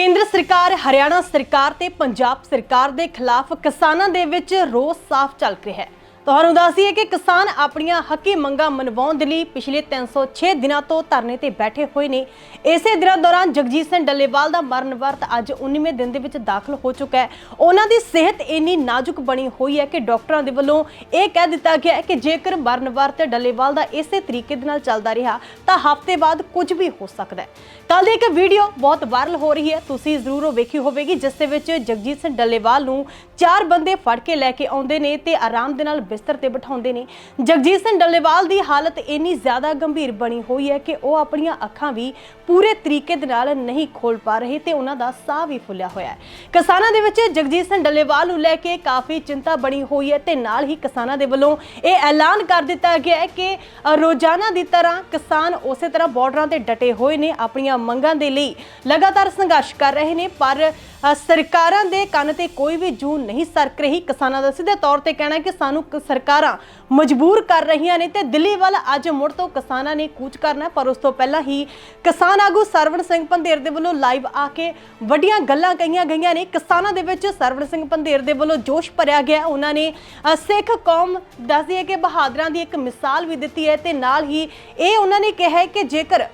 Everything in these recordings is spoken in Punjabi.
ਕੇਂਦਰ ਸਰਕਾਰ, ਹਰਿਆਣਾ ਸਰਕਾਰ ਤੇ ਪੰਜਾਬ ਸਰਕਾਰ ਦੇ ਖਿਲਾਫ ਕਿਸਾਨਾਂ ਦੇ ਵਿੱਚ ਰੋਸ ਸਾਫ਼ ਚੱਲ ਰਿਹਾ ਹੈ। ਤੁਹਾਨੂੰ ਦੱਸੀਏ ਕਿ ਕਿਸਾਨ ਆਪਣੀਆਂ ਹੱਕੀ ਮੰਗਾਂ ਮਨਵਾਉਣ ਦੇ ਲਈ ਪਿਛਲੇ 306 ਦਿਨਾਂ ਤੋਂ ਧਰਨੇ ਤੇ ਬੈਠੇ ਹੋਏ ਨੇ। ਇਸੇ ਦਿਨਾਂ ਦੌਰਾਨ ਜਗਜੀਤ ਸਿੰਘ ਡੱਲੇਵਾਲ ਦਾ ਮਰਨ ਵਰਤ ਅੱਜ 19ਵੇਂ ਦਿਨ ਦੇ ਵਿੱਚ ਦਾਖਲ ਹੋ ਚੁੱਕਾ ਹੈ। ਉਹਨਾਂ ਦੀ ਸਿਹਤ ਇੰਨੀ ਨਾਜ਼ੁਕ ਬਣੀ ਹੋਈ ਹੈ ਕਿ ਡਾਕਟਰਾਂ ਦੇ ਵੱਲੋਂ ਇਹ ਕਹਿ ਦਿੱਤਾ ਗਿਆ ਹੈ ਕਿ ਜੇਕਰ ਮਰਨ ਵਰਤ ਡੱਲੇਵਾਲ ਦਾ ਇਸੇ ਤਰੀਕੇ ਦੇ ਨਾਲ ਚੱਲਦਾ ਰਿਹਾ, ਤਾਂ ਹਫ਼ਤੇ ਬਾਅਦ ਕੁਝ ਵੀ ਹੋ ਸਕਦਾ ਹੈ। ਕੱਲ ਦੀ ਇੱਕ ਵੀਡੀਓ ਬਹੁਤ ਵਾਇਰਲ ਹੋ ਰਹੀ ਹੈ। ਤੁਸੀਂ ਜ਼ਰੂਰ ਉਹ ਵੇਖੀ ਹੋਵੇਗੀ, ਜਿਸ ਦੇ ਵਿੱਚ ਜਗਜੀਤ ਸਿੰਘ ਡੱਲੇਵਾਲ ਨੂੰ ਚਾਰ ਬੰਦੇ ਫੜ ਕੇ ਲੈ ਕੇ ਆਉਂਦੇ ਨੇ ਤੇ ਆਰਾਮ ਦੇ ਨਾਲ ਬਿਸਤਰ ਤੇ ਬਿਠਾਉਂਦੇ ਨੇ। ਜਗਜੀਤ ਸਿੰਘ ਡੱਲੇਵਾਲ ਦੀ ਹਾਲਤ ਇੰਨੀ ਜ਼ਿਆਦਾ ਗੰਭੀਰ ਬਣੀ ਹੋਈ ਹੈ ਕਿ ਉਹ ਆਪਣੀਆਂ ਅੱਖਾਂ ਵੀ ਪੂਰੇ ਤਰੀਕੇ ਦੇ ਨਾਲ ਨਹੀਂ ਖੋਲ ਪਾ ਰਹੇ ਤੇ ਉਹਨਾਂ ਦਾ ਸਾਹ ਵੀ ਫੁੱਲਿਆ ਹੋਇਆ ਹੈ। ਕਿਸਾਨਾਂ ਦੇ ਵਿੱਚ ਜਗਜੀਤ ਸਿੰਘ ਡੱਲੇਵਾਲ ਨੂੰ ਲੈ ਕੇ ਕਾਫੀ ਚਿੰਤਾ ਬਣੀ ਹੋਈ ਹੈ ਤੇ ਨਾਲ ਹੀ ਕਿਸਾਨਾਂ ਦੇ ਵੱਲੋਂ ਇਹ ਐਲਾਨ ਕਰ ਦਿੱਤਾ ਗਿਆ ਹੈ ਕਿ ਰੋਜ਼ਾਨਾ ਦੀ ਤਰ੍ਹਾਂ ਕਿਸਾਨ ਉਸੇ ਤਰ੍ਹਾਂ ਬਾਰਡਰਾਂ ਤੇ ਡਟੇ ਹੋਏ ਨੇ, ਆਪਣੀਆਂ ਮੰਗਾਂ ਦੇ ਲਈ ਲਗਾਤਾਰ ਸੰਘਰਸ਼ ਕਰ ਰਹੇ ਨੇ, ਪਰ ਸਰਕਾਰਾਂ ਦੇ ਕੰਨ ਤੇ ਕੋਈ ਵੀ ਜੂ ਨਹੀਂ ਸਰਕ ਰਹੀ। ਕਿਸਾਨਾਂ ਦਾ ਸਿੱਧੇ ਤੌਰ ਤੇ ਕਹਿਣਾ ਕਿ ਸਾਨੂੰ ਸਰਕਾਰਾਂ ਮਜਬੂਰ ਕਰ ਰਹੀਆਂ ਨੇ ਤੇ ਦਿੱਲੀ ਵੱਲ ਅੱਜ ਮੁੜ ਤੋਂ ਕਿਸਾਨਾਂ ਨੇ ਕੂਚ ਕਰਨਾ ਪਰ ਉਸ ਤੋਂ ਪਹਿਲਾਂ ਹੀ ਕਿਸਾਨ ਆਗੂ ਸਰਵਣ ਸਿੰਘ ਪੰਧੇਰ ਦੇ ਵੱਲੋਂ ਲਾਈਵ ਆ ਕੇ ਵੱਡੀਆਂ ਗੱਲਾਂ ਕਹੀਆਂ ਗਈਆਂ ਨੇ। ਕਿਸਾਨਾਂ ਦੇ ਵਿੱਚ ਸਰਵਣ ਸਿੰਘ ਪੰਧੇਰ ਦੇ ਵੱਲੋਂ ਜੋਸ਼ ਭਰਿਆ ਗਿਆ ਉਹਨਾਂ ਨੇ ਸਿੱਖ ਕੌਮ ਦੱਸਦੀ ਹੈ ਕਿ ਬਹਾਦਰਾਂ ਦੀ ਇੱਕ ਮਿਸਾਲ ਵੀ ਦਿੱਤੀ ਹੈ ਤੇ ਨਾਲ ਹੀ ਇਹ ਉਹਨਾਂ ਨੇ ਕਿਹਾ ਹੈ ਕਿ ਜੇਕਰ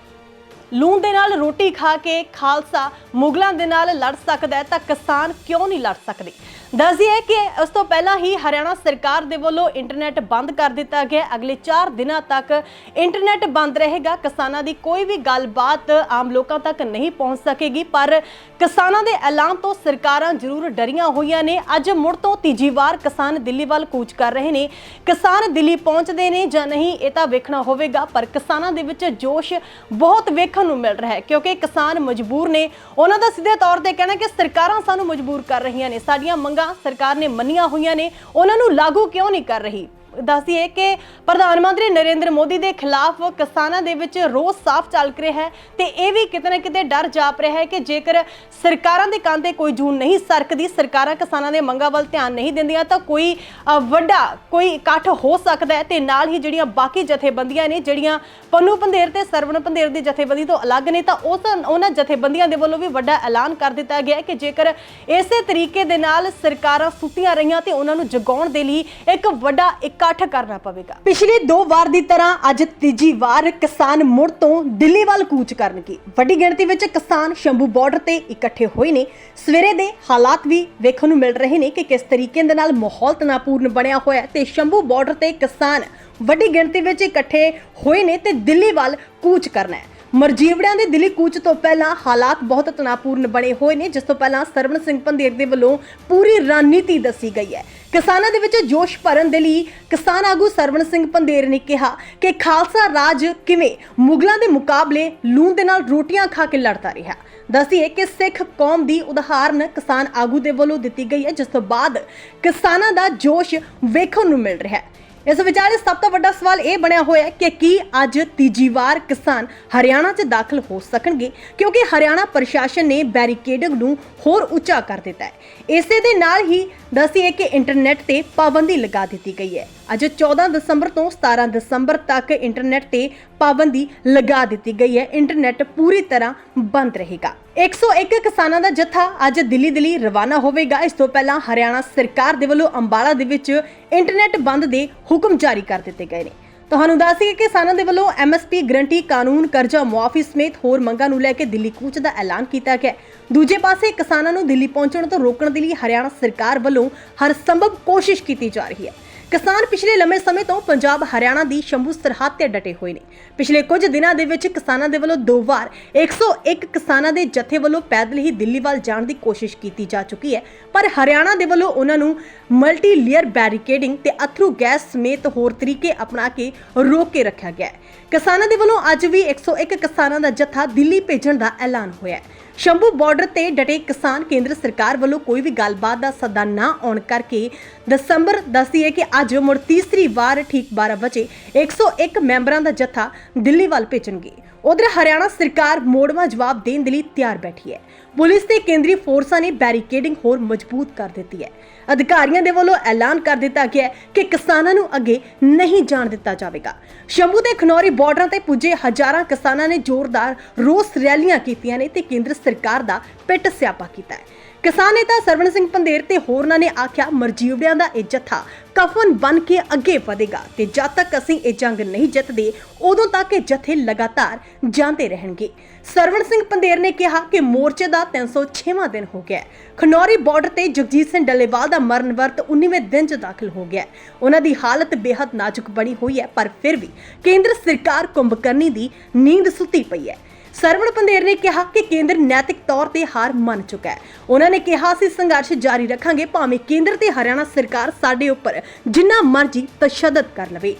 ਲੂਣ ਦੇ ਨਾਲ ਰੋਟੀ ਖਾ ਕੇ ਖਾਲਸਾ ਮੁਗਲਾਂ ਦੇ ਨਾਲ ਲੜ ਸਕਦਾ ਹੈ ਤਾਂ ਕਿਸਾਨ ਕਿਉਂ ਨਹੀਂ ਲੜ ਸਕਦੇ? ਦੱਸਦੀ ਹੈ ਕਿ ਉਸ ਤੋਂ ਪਹਿਲਾਂ ਹੀ ਹਰਿਆਣਾ ਸਰਕਾਰ ਦੇ ਵੱਲੋਂ ਇੰਟਰਨੈਟ ਬੰਦ ਕਰ ਦਿੱਤਾ ਗਿਆ। ਅਗਲੇ 4 ਦਿਨਾਂ ਤੱਕ ਇੰਟਰਨੈਟ ਬੰਦ ਰਹੇਗਾ। ਕਿਸਾਨਾਂ ਦੀ ਕੋਈ ਵੀ ਗੱਲਬਾਤ ਆਮ ਲੋਕਾਂ ਤੱਕ ਨਹੀਂ ਪਹੁੰਚ ਸਕੇਗੀ। ਪਰ ਕਿਸਾਨਾਂ ਦੇ ਐਲਾਨ ਤੋਂ ਸਰਕਾਰਾਂ ਜ਼ਰੂਰ ਡਰੀਆਂ ਹੋਈਆਂ ਨੇ। ਅੱਜ ਮੁੜ ਤੋਂ ਤੀਜੀ ਵਾਰ ਕਿਸਾਨ ਦਿੱਲੀ ਵੱਲ ਕੂਚ ਕਰ ਰਹੇ ਨੇ। ਕਿਸਾਨ ਦਿੱਲੀ ਪਹੁੰਚਦੇ ਨੇ ਜਾਂ ਨਹੀਂ, ਇਹ ਤਾਂ ਵੇਖਣਾ ਹੋਵੇਗਾ। ਪਰ ਕਿਸਾਨਾਂ ਦੇ ਵਿੱਚ ਜੋਸ਼ ਬਹੁਤ ਵੇਖਣ ਨੂੰ ਮਿਲ ਰਿਹਾ ਹੈ, ਕਿਉਂਕਿ ਕਿਸਾਨ ਮਜਬੂਰ ਨੇ। ਉਹਨਾਂ ਦਾ ਸਿੱਧੇ ਤੌਰ ਤੇ ਕਹਿਣਾ ਕਿ ਸਰਕਾਰਾਂ ਸਾਨੂੰ ਮਜਬੂਰ ਕਰ ਰਹੀਆਂ ਨੇ। ਸਾਡੀਆਂ ਮੰਗਾਂ ਸਰਕਾਰ ਨੇ ਮੰਨੀਆਂ ਹੋਈਆਂ ਨੇ ਉਹਨਾਂ ਨੂੰ ਲਾਗੂ ਕਿਉਂ ਨਹੀਂ ਕਰ ਰਹੀ? ਦੱਸਦੀ ਹੈ ਕਿ ਪ੍ਰਧਾਨ ਮੰਤਰੀ ਨਰਿੰਦਰ ਮੋਦੀ ਦੇ ਖਿਲਾਫ ਕਿਸਾਨਾਂ ਦੇ ਵਿੱਚ ਰੋਸ ਸਾਫ਼ ਚੱਲ ਰਿਹਾ ਹੈ ਤੇ ਇਹ ਵੀ ਕਿਤੇ ਨਾ ਕਿਤੇ ਡਰ ਜਾਪ ਰਿਹਾ ਹੈ ਕਿ ਜੇਕਰ ਸਰਕਾਰਾਂ ਦੇ ਕੰਨ ਤੇ ਕੋਈ ਜੂਨ ਨਹੀਂ ਸਰਕਦੀ, ਸਰਕਾਰਾਂ ਕਿਸਾਨਾਂ ਦੇ ਮੰਗਾਂ ਵੱਲ ਧਿਆਨ ਨਹੀਂ ਦਿੰਦੀਆਂ ਤਾਂ ਕੋਈ ਵੱਡਾ ਕੋਈ ਇਕੱਠ ਹੋ ਸਕਦਾ ਹੈ ਤੇ ਨਾਲ ਹੀ ਜਿਹੜੀਆਂ ਬਾਕੀ ਜਥੇਬੰਦੀਆਂ ਨੇ, ਜਿਹੜੀਆਂ ਪੰਨੂ ਪੰਧੇਰ ਤੇ ਸਰਵਣ ਪੰਧੇਰ ਦੀ ਜਥੇਬੰਦੀ ਤੋਂ ਅਲੱਗ ਨੇ, ਤਾਂ ਉਸ, ਉਹਨਾਂ ਜਥੇਬੰਦੀਆਂ ਦੇ ਵੱਲੋਂ ਵੀ ਵੱਡਾ ਐਲਾਨ ਕਰ ਦਿੱਤਾ ਗਿਆ ਹੈ ਕਿ ਜੇਕਰ ਇਸੇ ਤਰੀਕੇ ਦੇ ਨਾਲ ਸਰਕਾਰਾਂ ਸੁੱਤੀਆਂ ਰਹੀਆਂ ਤੇ ਉਹਨਾਂ ਨੂੰ ਜਗਾਉਣ ਦੇ ਲਈ ਇੱਕ ਵੱਡਾ ਇਕੱਠ ਕਰਨਾ ਪਵੇਗਾ। ਪਿਛਲੀ ਦੋ ਵਾਰ ਦੀ ਤਰ੍ਹਾਂ ਅੱਜ ਤੀਜੀ ਵਾਰ ਕਿਸਾਨ ਮੁੜ ਤੋਂ ਦਿੱਲੀ ਵੱਲ ਕੂਚ ਕਰਨਗੇ। ਵੱਡੀ ਗਿਣਤੀ ਵਿੱਚ ਕਿਸਾਨ ਸ਼ੰਭੂ ਬਾਰਡਰ ਤੇ ਇਕੱਠੇ ਹੋਏ ਨੇ। ਸਵੇਰੇ ਦੇ ਹਾਲਾਤ ਵੀ ਵੇਖਣ ਨੂੰ ਮਿਲ ਰਹੇ ਨੇ ਕਿ ਕਿਸ ਤਰੀਕੇ ਦੇ ਨਾਲ ਮਾਹੌਲ ਤਣਾਪੂਰਨ ਬਣਿਆ ਹੋਇਆ ਤੇ ਸ਼ੰਭੂ ਬਾਰਡਰ ਤੇ ਕਿਸਾਨ ਵੱਡੀ ਗਿਣਤੀ ਵਿੱਚ ਇਕੱਠੇ ਹੋਏ ਨੇ ਤੇ ਦਿੱਲੀ ਵੱਲ ਕੂਚ ਕਰਨਾ ਹੈ। ਮਰਜੀਵੜਿਆਂ ਦੇ ਦਿੱਲੀ ਕੂਚ ਤੋਂ ਪਹਿਲਾਂ ਹਾਲਾਤ ਬਹੁਤ ਤਣਾਪੂਰਨ ਬਣੇ ਹੋਏ ਨੇ। ਜਿਸ ਤੋਂ ਪਹਿਲਾਂ ਸਰਵਣ ਸਿੰਘ ਪੰਧੇਰ ਦੇ ਵੱਲੋਂ ਪੂਰੀ ਰਣਨੀਤੀ ਦੱਸੀ ਗਈ ਹੈ। ਕਿਸਾਨਾਂ ਦੇ ਵਿੱਚ ਜੋਸ਼ ਭਰਨ ਦੇ ਲਈ ਕਿਸਾਨ ਆਗੂ ਸਰਵਣ ਸਿੰਘ ਪੰਧੇਰ ਨੇ ਕਿਹਾ ਕਿ ਖਾਲਸਾ ਰਾਜ ਕਿਵੇਂ ਮੁਗਲਾਂ ਦੇ ਮੁਕਾਬਲੇ ਲੂਣ ਦੇ ਨਾਲ ਰੋਟੀਆਂ ਖਾ ਕੇ ਲੜਦਾ ਰਿਹਾ। ਦੱਸੀਏ ਕਿ ਸਿੱਖ ਕੌਮ ਦੀ ਉਦਾਹਰਨ ਕਿਸਾਨ ਆਗੂ ਦੇ ਵੱਲੋਂ ਦਿੱਤੀ ਗਈ ਹੈ, ਜਿਸ ਤੋਂ ਬਾਅਦ ਕਿਸਾਨਾਂ ਦਾ ਜੋਸ਼ ਵੇਖਣ ਨੂੰ ਮਿਲ ਰਿਹਾ ਹੈ। ਇਸ ਵਿਚਾਲੇ ਸਭ ਤੋਂ ਵੱਡਾ ਸਵਾਲ ਇਹ ਬਣਿਆ ਹੋਇਆ ਹੈ ਕਿ ਕੀ ਅੱਜ ਤੀਜੀ ਵਾਰ ਕਿਸਾਨ ਹਰਿਆਣਾ 'ਚ ਦਾਖਲ ਹੋ ਸਕਣਗੇ? ਕਿਉਂਕਿ ਹਰਿਆਣਾ ਪ੍ਰਸ਼ਾਸਨ ਨੇ ਬੈਰੀਕੇਡਿੰਗ ਨੂੰ ਹੋਰ ਉੱਚਾ ਕਰ ਦਿੱਤਾ ਹੈ। ਇਸੇ ਦੇ ਨਾਲ ਹੀ ਦੱਸੀਏ ਕਿ ਇੰਟਰਨੈਟ ਤੇ ਪਾਬੰਦੀ ਲਗਾ ਦਿੱਤੀ ਗਈ ਹੈ। ਅੱਜ 14 ਦਸੰਬਰ ਤੋਂ 17 ਦਸੰਬਰ ਤੱਕ ਇੰਟਰਨੈਟ ਤੇ ਪਾਬੰਦੀ ਲਗਾ ਦਿੱਤੀ ਗਈ ਹੈ। ਇੰਟਰਨੈਟ ਪੂਰੀ ਤਰ੍ਹਾਂ ਬੰਦ ਰਹੇਗਾ। 101 ਕਿਸਾਨਾਂ ਦਾ ਜਥਾ ਅੱਜ ਦਿੱਲੀ ਦੇ ਲਈ ਰਵਾਨਾ ਹੋਵੇਗਾ। ਇਸ ਤੋਂ ਪਹਿਲਾਂ ਹਰਿਆਣਾ ਸਰਕਾਰ ਦੇ ਵੱਲੋਂ ਅੰਬਾਲਾ ਦੇ ਵਿੱਚ ਇੰਟਰਨੈਟ ਬੰਦ ਦੇ ਹੁਕਮ ਜਾਰੀ ਕਰ ਦਿੱਤੇ ਗਏ ਨੇ। ਤੁਹਾਨੂੰ ਦੱਸ ਦਈਏ ਕਿ ਕਿਸਾਨਾਂ ਦੇ ਵੱਲੋਂ ਐਮਐਸਪੀ ਗਰੰਟੀ ਕਾਨੂੰਨ ਕਰਜ਼ਾ ਮੁਆਫੀ ਸਮੇਤ ਹੋਰ ਮੰਗਾਂ ਨੂੰ ਲੈ ਕੇ ਦਿੱਲੀ ਕੂਚ ਦਾ ਐਲਾਨ ਕੀਤਾ ਗਿਆ ਦੂਜੇ ਪਾਸੇ ਕਿਸਾਨਾਂ ਨੂੰ ਦਿੱਲੀ ਪਹੁੰਚਣ ਤੋਂ ਰੋਕਣ ਦੇ ਲਈ ਹਰਿਆਣਾ ਸਰਕਾਰ ਵੱਲੋਂ ਹਰ ਸੰਭਵ ਕੋਸ਼ਿਸ਼ ਕੀਤੀ ਜਾ ਰਹੀ ਹੈ। ਕਿਸਾਨ ਪਿਛਲੇ ਲੰਮੇ ਸਮੇਂ ਤੋਂ ਪੰਜਾਬ ਹਰਿਆਣਾ ਦੀ ਸ਼ੰਭੂ ਸਰਹੱਦ ਤੇ ਡਟੇ ਹੋਏ ਨੇ। ਪਿਛਲੇ ਕੁਝ ਦਿਨਾਂ ਦੇ ਵਿੱਚ ਕਿਸਾਨਾਂ ਦੇ ਵੱਲੋਂ ਦੋ ਵਾਰ 101 ਕਿਸਾਨਾਂ ਦੇ ਜਥੇ ਵੱਲੋਂ ਪੈਦਲ ਹੀ ਦਿੱਲੀ ਵੱਲ ਜਾਣ ਦੀ ਕੋਸ਼ਿਸ਼ ਕੀਤੀ ਜਾ ਚੁੱਕੀ ਹੈ। ਪਰ ਹਰਿਆਣਾ ਦੇ ਵੱਲੋਂ ਉਹਨਾਂ ਨੂੰ ਮਲਟੀ ਲੇਅਰ ਬੈਰੀਕੇਡਿੰਗ ਤੇ ਅਥਰੂ ਗੈਸ ਸਮੇਤ ਹੋਰ ਤਰੀਕੇ ਅਪਣਾ ਕੇ ਰੋਕ ਕੇ ਰੱਖਿਆ ਗਿਆ ਹੈ। ਕਿਸਾਨਾਂ ਦੇ ਵੱਲੋਂ ਅੱਜ ਵੀ 101 ਕਿਸਾਨਾਂ ਦਾ ਜਥਾ ਦਿੱਲੀ ਭੇਜਣ ਦਾ ਐਲਾਨ ਹੋਇਆ ਹੈ। ਸ਼ੰਭੂ ਬਾਰਡਰ ਤੇ ਡਟੇ ਕਿਸਾਨ ਕੇਂਦਰ ਸਰਕਾਰ ਵੱਲੋਂ ਕੋਈ ਵੀ ਗੱਲਬਾਤ ਦਾ ਸੱਦਾ ਨਾ ਆਉਣ ਕਰਕੇ ਦਸੰਬਰ ਦੱਸੀਏ ਕਿ ਅੱਜ ਮੁੜ ਤੀਸਰੀ ਵਾਰ ਠੀਕ 12 ਵਜੇ 101 ਮੈਂਬਰਾਂ ਦਾ ਜਥਾ ਦਿੱਲੀ ਵੱਲ ਭੇਜਣਗੇ। ਉਧਰ ਹਰਿਆਣਾ ਸਰਕਾਰ ਮੋੜਵਾਂ ਜਵਾਬ ਦੇਣ ਦੇ ਲਈ ਤਿਆਰ ਬੈਠੀ ਹੈ। ਪੁਲਿਸ ਤੇ ਕੇਂਦਰੀ ਫੋਰਸਾਂ ਨੇ ਬੈਰੀਕੇਡਿੰਗ ਹੋਰ ਮਜ਼ਬੂਤ ਕਰ ਦਿੱਤੀ ਹੈ। ਅਧਿਕਾਰੀਆਂ ਦੇ ਵੱਲੋਂ ਐਲਾਨ ਕਰ ਦਿੱਤਾ ਗਿਆ ਕਿ ਕਿਸਾਨਾਂ ਨੂੰ ਅੱਗੇ ਨਹੀਂ ਜਾਣ ਦਿੱਤਾ ਜਾਵੇਗਾ। ਸ਼ੰਭੂ ਦੇ ਖਨੌਰੀ ਬਾਰਡਰਾਂ ਤੇ ਪੁੱਜੇ ਹਜ਼ਾਰਾਂ ਕਿਸਾਨਾਂ ਨੇ ਜ਼ੋਰਦਾਰ ਰੋਸ ਰੈਲੀਆਂ ਕੀਤੀਆਂ ਨੇ ਤੇ ਕੇਂਦਰ ਸਰਕਾਰ ਦਾ ਪਿੱਟ ਸਿਆਪਾ ਕੀਤਾ ਹੈ। ਕਿਸਾਨ ਨੇਤਾ ਸਰਵਣ ਸਿੰਘ ਪੰਦੇਰ ਤੇ ਹੋਰਨਾਂ ਨੇ ਆਖਿਆ, ਮਰਜੀਵੜਿਆਂ ਦਾ ਇਹ ਜੱਥਾ ਕਫਨ ਬਨ ਕੇ ਅੱਗੇ ਵਧੇਗਾ ਤੇ ਜਦ ਤੱਕ ਅਸੀਂ ਇਹ ਜੰਗ ਨਹੀਂ ਜਿੱਤਦੇ, ਉਦੋਂ ਤੱਕ ਇਹ ਜਥੇ ਲਗਾਤਾਰ ਜਾਂਦੇ ਰਹਿਣਗੇ। ਸਰਵਣ ਸਿੰਘ ਪੰਦੇਰ ਨੇ ਕਿਹਾ ਕਿ ਮੋਰਚੇ ਦਾ 306ਵਾਂ ਦਿਨ ਹੋ ਗਿਆ ਖਨੌਰੀ ਬਾਰਡਰ ਤੇ ਜਗਜੀਤ ਸਿੰਘ ਡੱਲੇਵਾਲ ਦਾ ਮਰਨ ਵਰਤ 19ਵੇਂ ਦਿਨ 'ਚ ਦਾਖਲ ਹੋ ਗਿਆ ਉਹਨਾਂ ਦੀ ਹਾਲਤ ਬੇहद ਨਾਜ਼ੁਕ ਬਣੀ ਹੋਈ ਹੈ, ਪਰ ਫਿਰ ਵੀ ਕੇਂਦਰ ਸਰਕਾਰ ਕੁੰਭਕਰਨੀ ਦੀ ਨੀਂਦ ਸੁੱਤੀ ਪਈ ਹੈ। ਸਰਵਣ ਪੰਦੇਰ ਨੇ ਕਿਹਾ ਕਿ ਕੇਂਦਰ ਨੈਤਿਕ ਤੌਰ ਤੇ ਹਾਰ ਮੰਨ ਚੁੱਕਾ ਹੈ। ਉਹਨਾਂ ਨੇ ਕਿਹਾ, ਅਸੀਂ ਸੰਘਰਸ਼ ਜਾਰੀ ਰੱਖਾਂਗੇ, ਭਾਵੇਂ ਕੇਂਦਰ ਤੇ ਹਰਿਆਣਾ ਸਰਕਾਰ ਸਾਡੇ ਉੱਪਰ ਜਿੰਨਾ ਮਰਜ਼ੀ ਤਸ਼ੱਦਦ ਕਰ ਲਵੇ।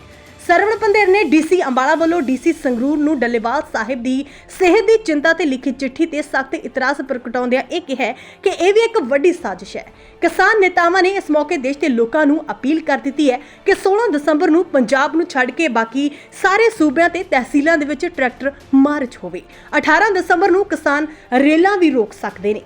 ਸਰਵਣ ਪੰਦੇਰ ਨੇ ਡੀਸੀ ਅੰਬਾਲਾ ਵੱਲੋਂ ਡੀਸੀ ਸੰਗਰੂਰ ਨੂੰ ਡੱਲੇਵਾਲ ਸਾਹਿਬ ਦੀ ਸਿਹਤ ਦੀ ਚਿੰਤਾ ਤੇ ਲਿਖੀ ਚਿੱਠੀ ਤੇ ਸਖਤ ਇਤਰਾਜ਼ ਪ੍ਰਗਟਾਉਂਦਿਆਂ ਇਹ ਕਿਹਾ ਕਿ ਇਹ ਵੀ ਇੱਕ ਵੱਡੀ ਸਾਜ਼ਿਸ਼ ਹੈ। ਕਿਸਾਨ ਨੇਤਾਵਾਂ ਨੇ ਇਸ ਮੌਕੇ ਦੇਸ਼ ਦੇ ਲੋਕਾਂ ਨੂੰ ਅਪੀਲ ਕਰ ਦਿੱਤੀ ਹੈ ਕਿ 16 ਦਸੰਬਰ ਨੂੰ ਪੰਜਾਬ ਨੂੰ ਛੱਡ ਕੇ ਬਾਕੀ ਸਾਰੇ ਸੂਬਿਆਂ ਤੇ ਤਹਿਸੀਲਾਂ ਦੇ ਵਿੱਚ ਟਰੈਕਟਰ ਮਾਰਚ ਹੋਵੇ। 18 ਦਸੰਬਰ ਨੂੰ ਕਿਸਾਨ ਰੇਲਾਂ ਵੀ ਰੋਕ ਸਕਦੇ ਨੇ।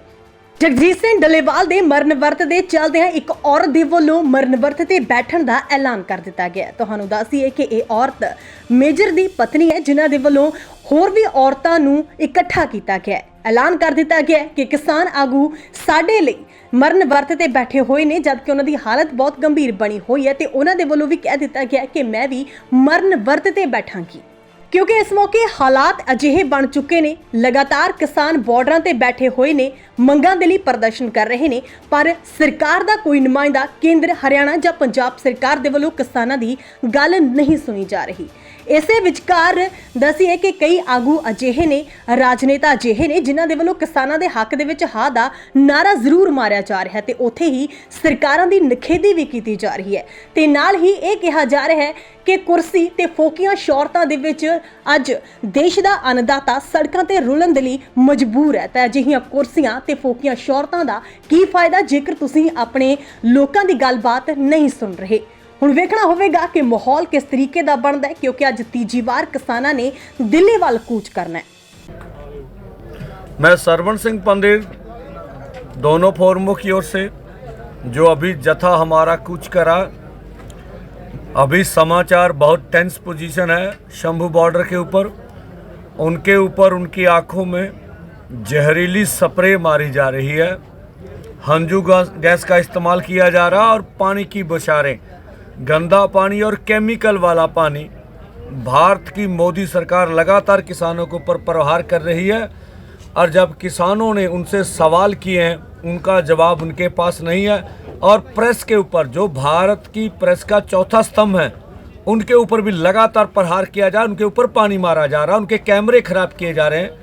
ਜਗਜੀਤ ਸਿੰਘ ਡੱਲੇਵਾਲ ਦੇ ਮਰਨ ਵਰਤ ਦੇ ਚੱਲਦਿਆਂ ਇੱਕ ਔਰਤ ਦੇ ਵੱਲੋਂ ਮਰਨ ਵਰਤ ਤੇ ਬੈਠਣ ਦਾ ਐਲਾਨ ਕਰ ਦਿੱਤਾ ਗਿਆ। ਤੁਹਾਨੂੰ ਤੁਹਾਨੂੰ ਦੱਸੀਏ ਕਿ ਇਹ ਔਰਤ ਮੇਜਰ ਦੀ ਪਤਨੀ ਹੈ, ਜਿਨ੍ਹਾਂ ਦੇ ਵੱਲੋਂ ਹੋਰ ਵੀ ਔਰਤਾਂ ਨੂੰ ਇਕੱਠਾ ਕੀਤਾ ਗਿਆ ਹੈ। ਐਲਾਨ ਕਰ ਦਿੱਤਾ ਗਿਆ ਕਿ ਕਿਸਾਨ ਆਗੂ ਸਾਡੇ ਲਈ ਮਰਨ ਵਰਤ ਤੇ ਬੈਠੇ ਹੋਏ ਨੇ, ਜਦਕਿ ਉਹਨਾਂ ਦੀ ਹਾਲਤ ਬਹੁਤ ਗੰਭੀਰ ਬਣੀ ਹੋਈ ਹੈ ਤੇ ਉਹਨਾਂ ਦੇ ਵੱਲੋਂ ਵੀ ਕਹਿ ਦਿੱਤਾ ਗਿਆ ਕਿ ਮੈਂ ਵੀ ਮਰਨ ਵਰਤ ਤੇ ਬੈਠਾਂਗੀ। ਕਿਉਂਕਿ ਇਸ ਮੌਕੇ ਹਾਲਾਤ ਅਜਿਹੇ ਬਣ ਚੁੱਕੇ ਨੇ। ਲਗਾਤਾਰ ਕਿਸਾਨ ਬਾਰਡਰਾਂ ਤੇ ਬੈਠੇ ਹੋਏ ਨੇ, ਮੰਗਾਂ ਦੇ ਲਈ ਪ੍ਰਦਰਸ਼ਨ ਕਰ ਰਹੇ ਨੇ। ਪਰ ਸਰਕਾਰ ਦਾ ਕੋਈ ਨੁਮਾਇੰਦਾ ਕੇਂਦਰ ਹਰਿਆਣਾ ਜਾਂ ਪੰਜਾਬ ਸਰਕਾਰ ਦੇ ਵੱਲੋਂ ਕਿਸਾਨਾਂ ਦੀ ਗੱਲ ਨਹੀਂ ਸੁਣੀ ਜਾ ਰਹੀ। ਇਸੇ ਵਿਚਕਾਰ ਦੱਸੀਏ ਕਿ ਕਈ ਆਗੂ ਅਜਿਹੇ ਨੇ, ਰਾਜਨੇਤਾ ਅਜਿਹੇ ਨੇ, ਜਿਨ੍ਹਾਂ ਦੇ ਵੱਲੋਂ ਕਿਸਾਨਾਂ ਦੇ ਹੱਕ ਦੇ ਵਿੱਚ ਹਾਂ ਦਾ ਨਾਰਾ ਜ਼ਰੂਰ ਮਾਰਿਆ ਜਾ ਰਿਹਾ ਹੈ ਤੇ ਉੱਥੇ ਹੀ ਸਰਕਾਰਾਂ ਦੀ ਨਖੇਦੀ ਵੀ ਕੀਤੀ ਜਾ ਰਹੀ ਹੈ। ਤੇ ਨਾਲ ਹੀ ਇਹ ਕਿਹਾ ਜਾ ਰਿਹਾ ਹੈ ਕਿ ਕੁਰਸੀ ਤੇ ਫੋਕੀਆਂ ਸ਼ੌਰਤਾਂ ਦੇ ਵਿੱਚ ਅੱਜ ਦੇਸ਼ ਦਾ ਅਨਦਾਤਾ ਸੜਕਾਂ ਤੇ ਰੁਲਣ ਦੇ ਲਈ ਮਜਬੂਰ ਹੈ। ਤਾਂ ਅਜਿਹੀਆਂ ਕੁਰਸੀਆਂ ਤੇ ਫੋਕੀਆਂ ਸ਼ੌਰਤਾਂ ਦਾ ਕੀ ਫਾਇਦਾ ਜੇਕਰ ਤੁਸੀਂ ਆਪਣੇ ਲੋਕਾਂ ਦੀ ਗੱਲਬਾਤ ਨਹੀਂ ਸੁਣ ਰਹੇ? ਹੁਣ ਵੇਖਣਾ ਹੋਵੇਗਾ ਕਿ ਮਾਹੌਲ ਕਿਸ ਤਰੀਕੇ ਦਾ ਬਣਦਾ ਹੈ ਕਿਉਂਕਿ ਅੱਜ ਤੀਜੀ ਵਾਰ ਕਿਸਾਨਾਂ ਨੇ ਦਿੱਲੀ ਵੱਲ ਕੂਚ ਕਰਨਾ ਹੈ मैं सरवण सिंह पंडित दोनों फोरमों की ओर से जो अभी जथा हमारा कूच करा अभी समाचार बहुत टेंस पोजीशन है शंभू बॉर्डर के ऊपर उनके ऊपर उनकी आंखों में जहरीली स्प्रे मारी जा रही है हंजू गा- गैस का इस्तेमाल किया जा रहा है और पानी की बौछारें गंदा पानी और केमिकल वाला पानी। भारत की मोदी सरकार लगातार किसानों के ऊपर प्रहार कर रही है और जब किसानों ने उनसे सवाल किए हैं, उनका जवाब उनके पास नहीं है और प्रेस के ऊपर, जो भारत की प्रेस का चौथा स्तंभ है, उनके ऊपर भी लगातार प्रहार किया जा रहा है, उनके ऊपर पानी मारा जा रहा है, उनके कैमरे खराब किए जा रहे हैं।